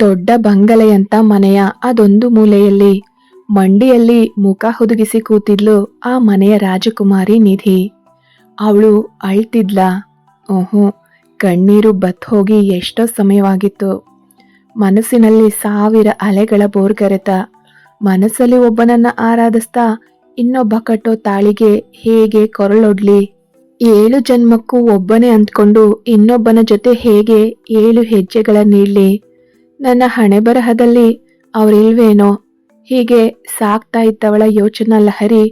ದೊಡ್ಡ ಬಂಗಲೆಯಂತ ಮನೆಯ ಅದೊಂದು ಮೂಲೆಯಲ್ಲಿ. ಮಂಡಿಯಲ್ಲಿ ಮುಖ ಹುದುಗಿಸಿ ಕೂತಿದ್ಲು ಆ ಮನೆಯ ರಾಜಕುಮಾರಿ ನಿಧಿ. ಅವಳು ಅಳ್ತಿದ್ಲ. ಓಹೋ, ಕಣ್ಣೀರು ಬತ್ ಹೋಗಿ ಎಷ್ಟೋ ಸಮಯವಾಗಿತ್ತು. ಮನಸ್ಸಿನಲ್ಲಿ ಸಾವಿರ ಅಲೆಗಳ ಬೋರ್ಗರೆತ. ಮನಸ್ಸಲ್ಲಿ ಒಬ್ಬನನ್ನ ಆರಾಧಿಸ್ತಾ ಇನ್ನೊಬ್ಬ ಕಟ್ಟೋ ತಾಳಿಗೆ ಹೇಗೆ ಕೊರಳೊಡ್ಲಿ. ಏಳು ಜನ್ಮಕ್ಕೂ ಒಬ್ಬನೇ ಅಂದ್ಕೊಂಡು ಇನ್ನೊಬ್ಬನ ಜೊತೆ ಹೇಗೆ ಏಳು ಹೆಜ್ಜೆಗಳನ್ನಿಡ್ಲಿ ನೀಡ್ಲಿ. ನನ್ನ ಹಣೆ ಬರಹದಲ್ಲಿ ಅವರಿಲ್ವೇನೋ? ಹೀಗೆ ಸಾಕ್ತಾ ಇದ್ದವಳ ಯೋಚನಾ ಲಹರಿ,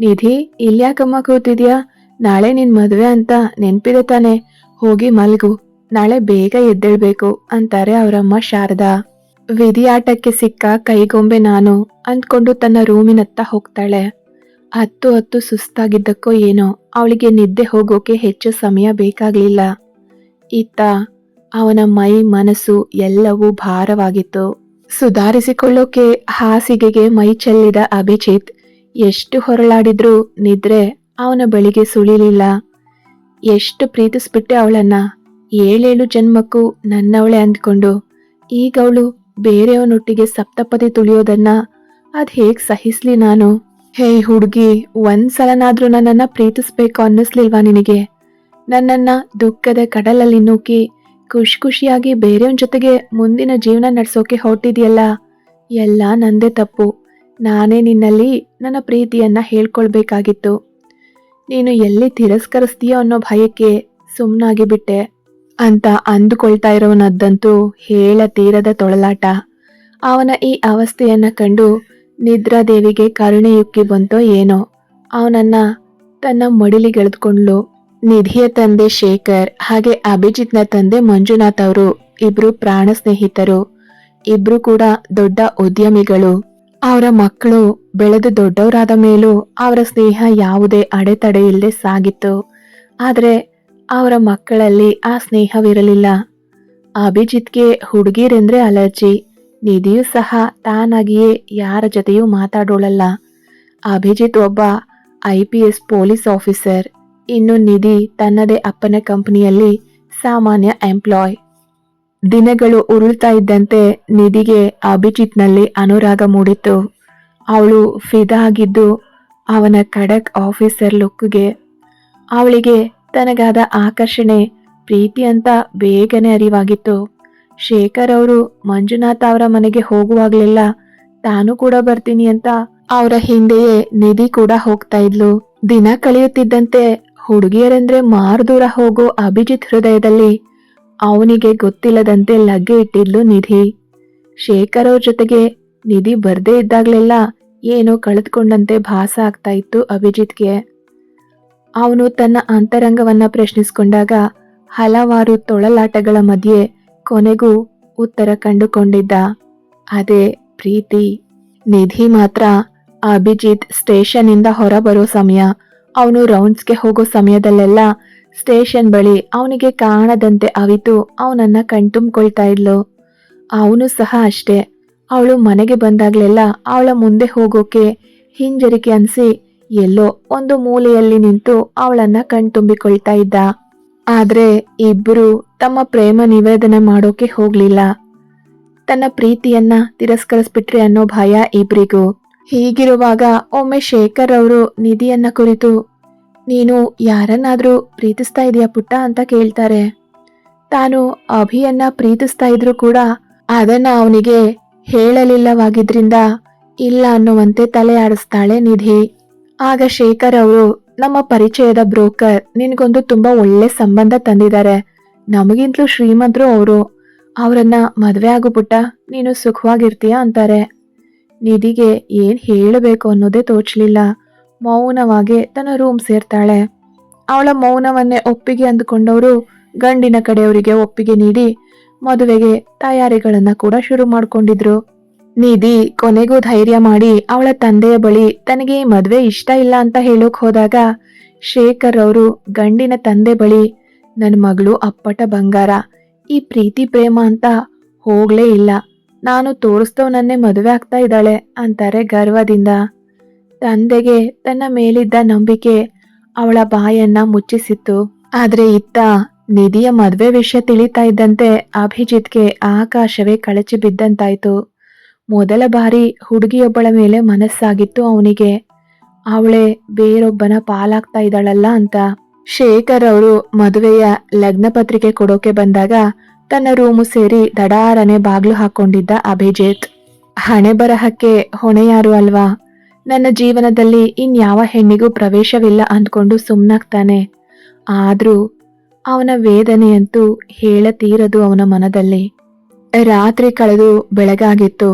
ನಿಧಿ, ಇಲ್ಯಾಕಮ್ಮ ಕೂತಿದ್ಯಾ? ನಾಳೆ ನಿನ್ ಮದುವೆ ಅಂತ ನೆನ್ಪಿದೆ ತಾನೆ. ಹೋಗಿ ಮಲ್ಗು. ನಾಳೆ ಬೇಗ ಎದ್ದೇಳ್ಬೇಕು ಅಂತಾರೆ ಅವರಮ್ಮ ಶಾರದಾ. ವಿಧಿಯಾಟಕ್ಕೆ ಸಿಕ್ಕ ಕೈಗೊಂಬೆ ನಾನು ಅಂದ್ಕೊಂಡು ತನ್ನ ರೂಮಿನತ್ತ ಹೋಗ್ತಾಳೆ. ಹತ್ತು ಹತ್ತು ಸುಸ್ತಾಗಿದ್ದಕ್ಕೋ ಏನೋ, ಅವಳಿಗೆ ನಿದ್ದೆ ಹೋಗೋಕೆ ಹೆಚ್ಚು ಸಮಯ ಬೇಕಾಗ್ಲಿಲ್ಲ. ಇತ್ತ ಅವನ ಮೈ ಮನಸ್ಸು ಎಲ್ಲವೂ ಭಾರವಾಗಿತ್ತು. ಸುಧಾರಿಸಿಕೊಳ್ಳೋಕೆ ಹಾಸಿಗೆಗೆ ಮೈ ಚೆಲ್ಲಿದ ಅಭಿಜಿತ್ ಎಷ್ಟು ಹೊರಳಾಡಿದ್ರೂ ನಿದ್ರೆ ಅವನ ಬಳಿಗೆ ಸುಳಿಲಿಲ್ಲ. ಎಷ್ಟು ಪ್ರೀತಿಸ್ಬಿಟ್ಟೆ ಅವಳನ್ನ. ಏಳೇಳು ಜನ್ಮಕ್ಕೂ ನನ್ನವಳೆ ಅಂದ್ಕೊಂಡು ಈಗ ಅವಳು ಬೇರೆಯವನೊಟ್ಟಿಗೆ ಸಪ್ತಪದಿ ತುಳಿಯೋದನ್ನ ಅದ್ ಹೇಗ್ ಸಹಿಸ್ಲಿ ನಾನು? ಹೇ ಹುಡುಗಿ, ಒಂದ್ಸಲನಾದ್ರೂ ನನ್ನನ್ನ ಪ್ರೀತಿಸ್ಬೇಕು ಅನ್ನಿಸ್ಲಿಲ್ವಾ ನಿನಗೆ? ನನ್ನನ್ನ ದುಃಖದ ಕಡಲಲ್ಲಿ ನೂಕಿ ಖುಷಿ ಖುಷಿಯಾಗಿ ಬೇರೆಯವನ ಜೊತೆಗೆ ಮುಂದಿನ ಜೀವನ ನಡೆಸೋಕೆ ಹೊರಟಿದೆಯಲ್ಲ? ಎಲ್ಲ ನಂದೇ ತಪ್ಪು. ನಾನೇ ನಿನ್ನಲ್ಲಿ ನನ್ನ ಪ್ರೀತಿಯನ್ನು ಹೇಳ್ಕೊಳ್ಬೇಕಾಗಿತ್ತು. ನೀನು ಎಲ್ಲಿ ತಿರಸ್ಕರಿಸ್ತೀಯೋ ಅನ್ನೋ ಭಯಕ್ಕೆ ಸುಮ್ಮನಾಗಿ ಬಿಟ್ಟೆ. ಅಂತ ಅಂದುಕೊಳ್ತಾ ಇರೋನದ್ದಂತೂ ಹೇಳ ತೀರದ ತೊಳಲಾಟ. ಅವನ ಈ ಅವಸ್ಥೆಯನ್ನು ಕಂಡು ನಿದ್ರಾದೇವಿಗೆ ಕರುಣೆಯುಕ್ಕಿ ಬಂತೋ ಏನೋ. ಅವನನ್ನ ತನ್ನ ಮಡಿಲಿಗೆಳೆದುಕೊಂಡ್ಲು ನಿಧಿಯ ತಂದೆ ಶೇಖರ್ ಹಾಗೆ ಅಭಿಜಿತ್ನ ತಂದೆ ಮಂಜುನಾಥ್ ಅವರು ಇಬ್ರು ಪ್ರಾಣ ಸ್ನೇಹಿತರು. ಇಬ್ರು ಕೂಡ ದೊಡ್ಡ ಉದ್ಯಮಿಗಳು. ಅವರ ಮಕ್ಕಳು ಬೆಳೆದು ದೊಡ್ಡವರಾದ ಮೇಲೂ ಅವರ ಸ್ನೇಹ ಯಾವುದೇ ಅಡೆತಡೆ ಇಲ್ಲದೆ ಸಾಗಿತ್ತು. ಆದರೆ ಅವರ ಮಕ್ಕಳಲ್ಲಿ ಆ ಸ್ನೇಹವಿರಲಿಲ್ಲ. ಅಭಿಜಿತ್ಗೆ ಹುಡುಗಿರೆಂದ್ರೆ ಅಲರ್ಜಿ. ನಿಧಿಯೂ ಸಹ ತಾನಾಗಿಯೇ ಯಾರ ಜೊತೆಯೂ ಮಾತಾಡೋಳಲ್ಲ. ಅಭಿಜಿತ್ ಒಬ್ಬ I P S police officer. ಇನ್ನು ನಿಧಿ ತನ್ನದೇ ಅಪ್ಪನ ಕಂಪನಿಯಲ್ಲಿ ಸಾಮಾನ್ಯ ಎಂಪ್ಲಾಯ್. ದಿನಗಳು ಉರುಳ್ತಾ ಇದ್ದಂತೆ ನಿಧಿಗೆ ಅಭಿಜಿತ್ನಲ್ಲಿ ಅನುರಾಗ ಮೂಡಿತ್ತು. ಅವಳು ಫಿದಾ ಆಗಿದ್ದು ಅವನ ಖಡಕ್ ಆಫೀಸರ್ ಲುಕ್ಗೆ. ಅವಳಿಗೆ ತನಗಾದ ಆಕರ್ಷಣೆ, ಪ್ರೀತಿ ಅಂತ ಬೇಗನೆ ಅರಿವಾಗಿತ್ತು. ಶೇಖರ್ ಅವರು, ಮಂಜುನಾಥ ಅವರ ಮನೆಗೆ ಹೋಗುವಾಗಲೆಲ್ಲ ತಾನು ಕೂಡ ಬರ್ತೀನಿ ಅಂತ ಅವರ ಹಿಂದೆಯೇ ನಿಧಿ ಕೂಡ ಹೋಗ್ತಾ ಇದ್ಲು. ದಿನ ಕಳೆಯುತ್ತಿದ್ದಂತೆ ಹುಡುಗಿಯರೆಂದ್ರೆ ಮಾರು ದೂರ ಹೋಗೋ ಅಭಿಜಿತ್ ಹೃದಯದಲ್ಲಿ ಅವನಿಗೆ ಗೊತ್ತಿಲ್ಲದಂತೆ ಲಗ್ಗೆ ಇಟ್ಟಿದ್ಲು ನಿಧಿ. ಶೇಖರ್ ಅವ್ರ ಜೊತೆಗೆ ನಿಧಿ ಬರ್ದೇ ಇದ್ದಾಗ್ಲೆಲ್ಲ ಏನೋ ಕಳೆದುಕೊಂಡಂತೆ ಭಾಸ ಆಗ್ತಾ ಇತ್ತು ಅಭಿಜಿತ್ಗೆ. ಅವನು ತನ್ನ ಅಂತರಂಗವನ್ನ ಪ್ರಶ್ನಿಸಿಕೊಂಡಾಗ ಹಲವಾರು ತೊಳಲಾಟಗಳ ಮಧ್ಯೆ ಕೊನೆಗೂ ಉತ್ತರ ಕಂಡುಕೊಂಡಿದ್ದ. ಅದೇ ಪ್ರೀತಿ. ನಿಧಿ ಮಾತ್ರ ಅಭಿಜಿತ್ ಸ್ಟೇಷನ್ ಇಂದ ಹೊರಬರೋ ಸಮಯ. ಅವನು ರೌಂಡ್ಸ್ಗೆ ಹೋಗೋ ಸಮಯದಲ್ಲೆಲ್ಲ ಸ್ಟೇಷನ್ ಬಳಿ ಅವನಿಗೆ ಕಾಣದಂತೆ ಅವಿತು ಅವನನ್ನ ಕಣ್ತುಂಬ್ಕೊಳ್ತಾ ಇದ್ಲು. ಅವನು ಸಹ ಅಷ್ಟೇ. ಅವಳು ಮನೆಗೆ ಬಂದಾಗ್ಲೆಲ್ಲ ಅವಳ ಮುಂದೆ ಹೋಗೋಕೆ ಹಿಂಜರಿಕೆ ಅನ್ಸಿ ಎಲ್ಲೋ ಒಂದು ಮೂಲೆಯಲ್ಲಿ ನಿಂತು ಅವಳನ್ನ ಕಣ್ತುಂಬಿಕೊಳ್ತಾ ಇದ್ದ. ಆದ್ರೆ ಇಬ್ರು ತಮ್ಮ ಪ್ರೇಮ ನಿವೇದನೆ ಮಾಡೋಕೆ ಹೋಗ್ಲಿಲ್ಲ. ತನ್ನ ಪ್ರೀತಿಯನ್ನ ತಿರಸ್ಕರಿಸ್ಬಿಟ್ರೆ ಅನ್ನೋ ಭಯ ಇಬ್ರಿಗೂ. ಹೀಗಿರುವಾಗ ಒಮ್ಮೆ ಶೇಖರ್ ಅವರು ನಿಧಿಯನ್ನ ಕುರಿತು, ನೀನು ಯಾರನ್ನಾದರೂ ಪ್ರೀತಿಸ್ತಾ ಇದೆಯಾ ಪುಟ್ಟ? ಅಂತ ಕೇಳ್ತಾರೆ. ತಾನು ಅಭಿಯನ್ನ ಪ್ರೀತಿಸ್ತಾ ಇದ್ರು ಕೂಡ ಅದನ್ನ ಅವನಿಗೆ ಹೇಳಲಿಲ್ಲವಾಗಿದ್ರಿಂದ ಇಲ್ಲ ಅನ್ನುವಂತೆ ತಲೆ ಆಡಿಸ್ತಾಳೆ ನಿಧಿ. ಆಗ ಶೇಖರ್ ಅವರು, ನಮ್ಮ ಪರಿಚಯದ ಬ್ರೋಕರ್, ನಿನಗೊಂದು ತುಂಬಾ ಒಳ್ಳೆ ಸಂಬಂಧ ತಂದಿದ್ದಾರೆ. ನಮಗಿಂತಲೂ ಶ್ರೀಮಂತರು ಅವರು. ಅವರನ್ನ ಮದುವೆ ಆಗು ಪುಟ್ಟ, ನೀನು ಸುಖವಾಗಿರ್ತೀಯ? ಅಂತಾರೆ. ನಿಧಿಗೆ ಏನ್ ಹೇಳಬೇಕು ಅನ್ನೋದೇ ತೋಚಲಿಲ್ಲ. ಮೌನವಾಗಿ ತನ್ನ ರೂಮ್ ಸೇರ್ತಾಳೆ. ಅವಳ ಮೌನವನ್ನೇ ಒಪ್ಪಿಗೆ ಅಂದುಕೊಂಡವರು ಗಂಡಿನ ಕಡೆಯವರಿಗೆ ಒಪ್ಪಿಗೆ ನೀಡಿ ಮದುವೆಗೆ ತಯಾರಿಗಳನ್ನ ಕೂಡ ಶುರು ಮಾಡಿಕೊಂಡಿದ್ರು. ನಿಧಿ ಕೊನೆಗೂ ಧೈರ್ಯ ಮಾಡಿ ಅವಳ ತಂದೆಯ ಬಳಿ ತನಗೆ ಈ ಮದುವೆ ಇಷ್ಟ ಇಲ್ಲ ಅಂತ ಹೇಳೋಕ್ ಹೋದಾಗ ಶೇಖರ್ ಅವರು ಗಂಡಿನ ತಂದೆ ಬಳಿ ನನ್ನ ಮಗಳು ಅಪ್ಪಟ ಬಂಗಾರ, ಈ ಪ್ರೀತಿ ಪ್ರೇಮ ಅಂತ ಹೋಗ್ಲೇ ಇಲ್ಲ. ನಾನು ತೋರಿಸ್ತವನನ್ನೇ ಮದುವೆ ಆಗ್ತಾ ಇದ್ದಾಳೆ ಅಂತಾರೆ ಗರ್ವದಿಂದ. ತಂದೆಗೆ ತನ್ನ ಮೇಲಿದ್ದ ನಂಬಿಕೆ ಅವಳ ಬಾಯನ್ನ ಮುಚ್ಚಿಸಿತ್ತು. ಆದ್ರೆ ಇತ್ತ ನಿಧಿಯ ಮದುವೆ ವಿಷಯ ತಿಳಿತಾ ಇದ್ದಂತೆ ಅಭಿಜಿತ್ಗೆ ಆಕಾಶವೇ ಕಳಚಿ ಬಿದ್ದಂತಾಯ್ತು. ಮೊದಲ ಬಾರಿ ಹುಡುಗಿಯೊಬ್ಬಳ ಮೇಲೆ ಮನಸ್ಸಾಗಿತ್ತು ಅವನಿಗೆ. ಅವಳೇ ಬೇರೊಬ್ಬನ ಪಾಲಾಗ್ತಾ ಇದ್ದಾಳಲ್ಲ ಅಂತ. ಶೇಖರ್ ಅವರು ಮದುವೆಯ ಲಗ್ನ ಪತ್ರಿಕೆ ಕೊಡೋಕೆ ಬಂದಾಗ ತನ್ನ ರೂಮು ಸೇರಿ ದಡಾರನೆ ಬಾಗ್ಲು ಹಾಕೊಂಡಿದ್ದ ಅಭಿಜೇತ್. ಹಣೆ ಬರಹಕ್ಕೆ ಹೊಣೆ ಯಾರು ಅಲ್ವಾ? ನನ್ನ ಜೀವನದಲ್ಲಿ ಇನ್ಯಾವ ಹೆಣ್ಣಿಗೂ ಪ್ರವೇಶವಿಲ್ಲ ಅಂದ್ಕೊಂಡು ಸುಮ್ಮನಾಗ್ತಾನೆ ಆದ್ರೂ ಅವನ ವೇದನೆಯಂತೂ ಹೇಳತೀರದು ಅವನ ಮನದಲ್ಲಿ. ರಾತ್ರಿ ಕಳೆದು ಬೆಳಗಾಗಿತ್ತು.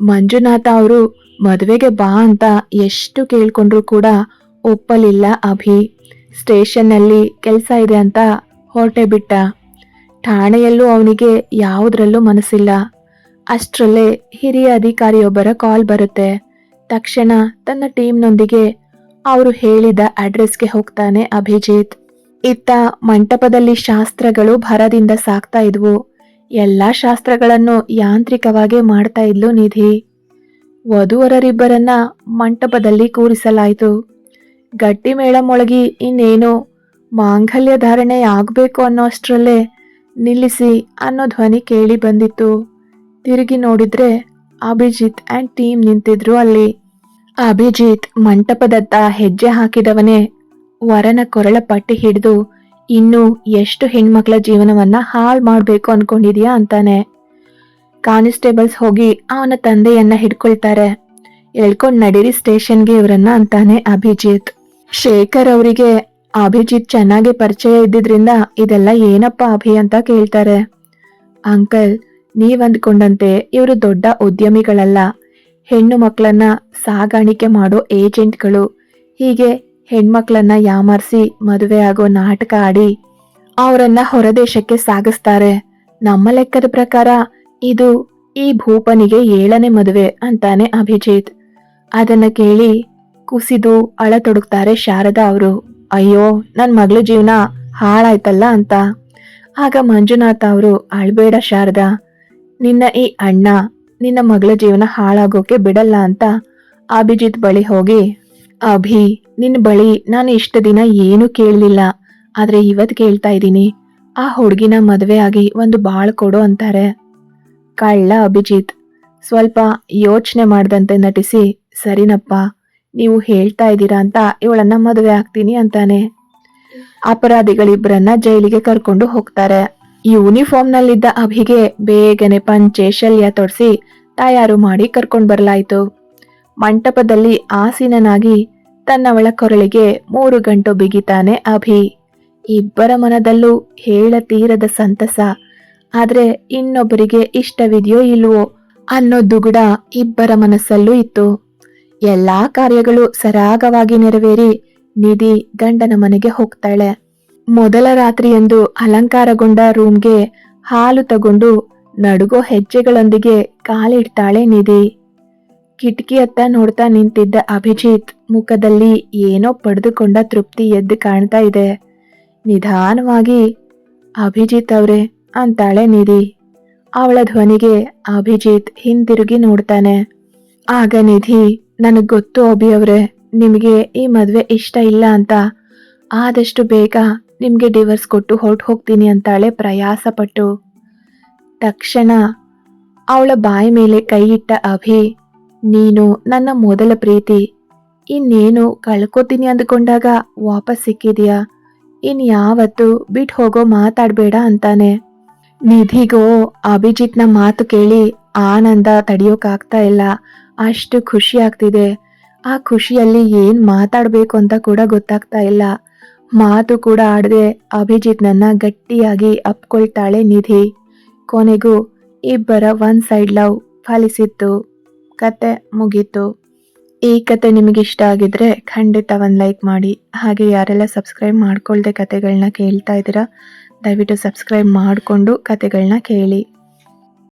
ಮಂಜುನಾಥ ಅವರು, ಮದುವೆಗೆ ಬಾ ಅಂತ ಎಷ್ಟು ಕೇಳ್ಕೊಂಡ್ರು ಕೂಡ ಒಪ್ಪಲಿಲ್ಲ ಅಭಿ. ಸ್ಟೇಷನ್ನಲ್ಲಿ ಕೆಲಸ ಇದೆ ಅಂತ ಹೊರಟೆ ಬಿಟ್ಟ. ಠಾಣೆಯಲ್ಲೂ ಅವನಿಗೆ ಯಾವುದ್ರಲ್ಲೂ ಮನಸ್ಸಿಲ್ಲ. ಅಷ್ಟರಲ್ಲೇ ಹಿರಿಯ ಅಧಿಕಾರಿಯೊಬ್ಬರ ಕಾಲ್ ಬರುತ್ತೆ. ತಕ್ಷಣ ತನ್ನ ಟೀಮ್ನೊಂದಿಗೆ ಅವರು ಹೇಳಿದ ಅಡ್ರೆಸ್ಗೆ ಹೋಗ್ತಾನೆ ಅಭಿಜಿತ್. ಇತ್ತ ಮಂಟಪದಲ್ಲಿ ಶಾಸ್ತ್ರಗಳು ಭರದಿಂದ ಸಾಕ್ತಾ ಇದ್ವು. ಎಲ್ಲಾ ಶಾಸ್ತ್ರಗಳನ್ನು ಯಾಂತ್ರಿಕವಾಗಿ ಮಾಡ್ತಾ ಇದ್ಲು ನಿಧಿ. ವಧುವರರಿಬ್ಬರನ್ನ ಮಂಟಪದಲ್ಲಿ ಕೂರಿಸಲಾಯಿತು. ಗಟ್ಟಿ ಮೇಳ ಮೊಳಗಿ ಇನ್ನೇನು ಮಾಂಗಲ್ಯ ಧಾರಣೆ ಆಗಬೇಕು ಅನ್ನೋ ಅಷ್ಟರಲ್ಲೇ ನಿಲ್ಲಿಸಿ ಅನ್ನೋ ಧ್ವನಿ ಕೇಳಿ ಬಂದಿತ್ತು. ತಿರುಗಿ ನೋಡಿದ್ರೆ ಅಭಿಜಿತ್ ಆ್ಯಂಡ್ ಟೀಮ್ ನಿಂತಿದ್ರು ಅಲ್ಲಿ. ಅಭಿಜಿತ್ ಮಂಟಪದತ್ತ ಹೆಜ್ಜೆ ಹಾಕಿದವನೇ. ವರನ ಕೊರಳ ಪಟ್ಟಿ ಹಿಡಿದು, ಇನ್ನು ಎಷ್ಟು ಹೆಣ್ಮಕ್ಳ ಜೀವನವನ್ನ ಹಾಳು ಮಾಡಬೇಕು ಅನ್ಕೊಂಡಿದ್ಯಾ ಅಂತಾನೆ. ಕಾನ್ಸ್ಟೇಬಲ್ಸ್ ಹೋಗಿ ಅವನ ತಂದೆಯನ್ನ ಹಿಡ್ಕೊಳ್ತಾರೆ. ಎಳ್ಕೊಂಡು ನಡೀರಿ ಸ್ಟೇಷನ್ಗೆ ಇವರನ್ನ ಅಂತಾನೆ ಅಭಿಜಿತ್. ಶೇಖರ್ ಅವರಿಗೆ ಅಭಿಜಿತ್ ಚೆನ್ನಾಗಿ ಪರಿಚಯ ಇದ್ದಿದ್ರಿಂದ ಇದೆಲ್ಲ ಏನಪ್ಪ ಅಭಿ ಅಂತ ಕೇಳ್ತಾರೆ. ಅಂಕಲ್, ನೀವ್ ಅಂದ್ಕೊಂಡಂತೆ ಇವರು ದೊಡ್ಡ ಉದ್ಯಮಿಗಳಲ್ಲ. ಹೆಣ್ಣು ಮಕ್ಕಳನ್ನ ಸಾಗಾಣಿಕೆ ಮಾಡೋ ಏಜೆಂಟ್ಗಳು. ಹೀಗೆ ಹೆಣ್ಮಕ್ಳನ್ನ ಯಾಮಾರಿಸಿ ಮದುವೆ ಆಗೋ ನಾಟಕ ಆಡಿ ಅವರನ್ನ ಹೊರದೇಶಕ್ಕೆ ಸಾಗಿಸ್ತಾರೆ. ನಮ್ಮ ಲೆಕ್ಕದ ಪ್ರಕಾರ ಇದು ಈ ಭೂಪನಿಗೆ ಏಳನೇ ಮದುವೆ ಅಂತಾನೆ ಅಭಿಜಿತ್. ಅದನ್ನ ಕೇಳಿ ಕುಸಿದು ಅಳತೊಡಗ್ತಾರೆ ಶಾರದಾ ಅವರು. ಅಯ್ಯೋ ನನ್ನ ಮಗಳ ಜೀವನ ಹಾಳಾಯ್ತಲ್ಲ ಅಂತ. ಆಗ ಮಂಜುನಾಥ ಅವರು, ಅಳ್ಬೇಡ ಶಾರದಾ, ನಿನ್ನ ಈ ಅಣ್ಣ ನಿನ್ನ ಮಗಳ ಜೀವನ ಹಾಳಾಗೋಕೆ ಬಿಡಲ್ಲ ಅಂತ ಅಭಿಜಿತ್ ಬಳಿ ಹೋಗಿ, ಅಭಿ ನಿನ್ನ ಬಳಿ ನಾನು ಇಷ್ಟು ದಿನ ಏನು ಕೇಳಲಿಲ್ಲ, ಆದ್ರೆ ಇವತ್ತು ಕೇಳ್ತಾ ಇದ್ದೀನಿ. ಆ ಹುಡುಗಿನ ಮದುವೆ ಆಗಿ ಒಂದು ಬಾಳ್ ಕೊಡು ಅಂತಾರೆ. ಕಳ್ಳ ಅಭಿಜಿತ್, ಸ್ವಲ್ಪ ಯೋಚನೆ ಮಾಡ್ದಂತೆ ನಟಿಸಿ, ಸರಿನಪ್ಪ. ನೀವು ಹೇಳ್ತಾ ಇದ್ದೀರಾ ಅಂತ ಇವಳನ್ನ ಮದುವೆ ಆಗ್ತೀನಿ ಅಂತಾನೆ. ಅಪರಾಧಿಗಳಿಬ್ಬರನ್ನ ಜೈಲಿಗೆ ಕರ್ಕೊಂಡು ಹೋಗ್ತಾರೆ. ಯೂನಿಫಾರ್ಮ್ ನಲ್ಲಿದ್ದ ಅಭಿಗೆ ಬೇಗನೆ ಪಂಚೆ ಶಲ್ಯ ತೊಡಿಸಿ ತಯಾರು ಮಾಡಿ ಕರ್ಕೊಂಡು ಬರಲಾಯಿತು. ಮಂಟಪದಲ್ಲಿ ಆಸೀನನಾಗಿ ತನ್ನವಳ ಕೊರಳಿಗೆ ಮೂರು ಗಂಟು ಬಿಗಿತಾನೆ ಅಭಿ. ಇಬ್ಬರ ಮನದಲ್ಲೂ ಹೇಳ ತೀರದ ಸಂತಸ. ಆದ್ರೆ ಇನ್ನೊಬ್ಬರಿಗೆ ಇಷ್ಟವಿದೆಯೋ ಇಲ್ವೋ ಅನ್ನೋ ದುಗುಡ ಇಬ್ಬರ ಮನಸ್ಸಲ್ಲೂ ಇತ್ತು. ಎಲ್ಲಾ ಕಾರ್ಯಗಳು ಸರಾಗವಾಗಿ ನೆರವೇರಿ ನಿಧಿ ಗಂಡನ ಮನೆಗೆ ಹೋಗ್ತಾಳೆ. ಮೊದಲ ರಾತ್ರಿಯಂದು ಅಲಂಕಾರಗೊಂಡ ರೂಮ್ಗೆ ಹಾಲು ತಗೊಂಡು ನಡುಗೋ ಹೆಜ್ಜೆಗಳೊಂದಿಗೆ ಕಾಲಿಡ್ತಾಳೆ ನಿಧಿ. ಕಿಟಕಿಯತ್ತ ನೋಡ್ತಾ ನಿಂತಿದ್ದ ಅಭಿಜಿತ್ ಮುಖದಲ್ಲಿ ಏನೋ ಪಡೆದುಕೊಂಡ ತೃಪ್ತಿ ಎದ್ದು ಕಾಣ್ತಾ ಇದೆ. ನಿಧಾನವಾಗಿ, ಅಭಿಜಿತ್ ಅವ್ರೆ, ಅಂತಾಳೆ ನಿಧಿ. ಅವಳ ಧ್ವನಿಗೆ ಅಭಿಜಿತ್ ಹಿಂದಿರುಗಿ ನೋಡ್ತಾನೆ. ಆಗ ನಿಧಿ ನನಗ್ ಗೊತ್ತು, ಅಭಿ ಅವರೇ. ನಿಮಗೆ ಈ ಮದುವೆ ಇಷ್ಟ ಇಲ್ಲ ಅಂತ. ಆದಷ್ಟು ಬೇಗ ನಿಮಗೆ ಡಿವರ್ಸ್ ಕೊಟ್ಟು ಹೊರಟು ಹೋಗ್ತೀನಿ ಅಂತಾಳೆ ಪ್ರಯಾಸಪಟ್ಟು ತಕ್ಷಣ ಅವಳ ಬಾಯಿ ಮೇಲೆ ಕೈ ಇಟ್ಟ ಅಭಿ, ನೀನು ನನ್ನ ಮೊದಲ ಪ್ರೀತಿ. ಇನ್ನೇನು ಕಳ್ಕೊತೀನಿ ಅಂದ್ಕೊಂಡಾಗ ವಾಪಸ್ ಸಿಕ್ಕಿದೀಯಾ? ಇನ್ ಯಾವತ್ತು ಬಿಟ್ಟು ಹೋಗೋ ಮಾತಾಡಬೇಡ ಅಂತಾನೆ. ನಿಧಿಗೋ ಅಭಿಜಿತ್ನ ಮಾತು ಕೇಳಿ ಆನಂದ ತಡಿಯೋಕಾಗ್ತಾ ಇಲ್ಲ. ಅಷ್ಟು ಖುಷಿ ಆಗ್ತಿದೆ. ಆ ಖುಷಿಯಲ್ಲಿ ಏನ್ ಮಾತಾಡಬೇಕು ಅಂತ ಕೂಡ ಗೊತ್ತಾಗ್ತಾ ಇಲ್ಲ. ಮಾತು ಕೂಡ ಆಡದೆ ಅಭಿಜಿತ್ನನ್ನ ಗಟ್ಟಿಯಾಗಿ ಅಪ್ಕೊಳ್ತಾಳೆ ನಿಧಿ. ಕೊನೆಗೂ ಇಬ್ಬರ ಒನ್ ಸೈಡ್ ಲವ್ ಫಲಿಸಿತ್ತು. ಕತೆ ಮುಗೀತು. ಈ ಕತೆ ಇಷ್ಟ ಆಗಿದ್ರೆ ಖಂಡಿತ ಒಂದು ಲೈಕ್ ಮಾಡಿ. ಹಾಗೆ ಯಾರೆಲ್ಲ ಸಬ್ಸ್ಕ್ರೈಬ್ ಮಾಡ್ಕೊಳ್ದೆ ಕತೆಗಳನ್ನ ಕೇಳ್ತಾ ಇದ್ದೀರಾ, ದಯವಿಟ್ಟು ಸಬ್ಸ್ಕ್ರೈಬ್ ಮಾಡಿಕೊಂಡು ಕತೆಗಳನ್ನ ಕೇಳಿ.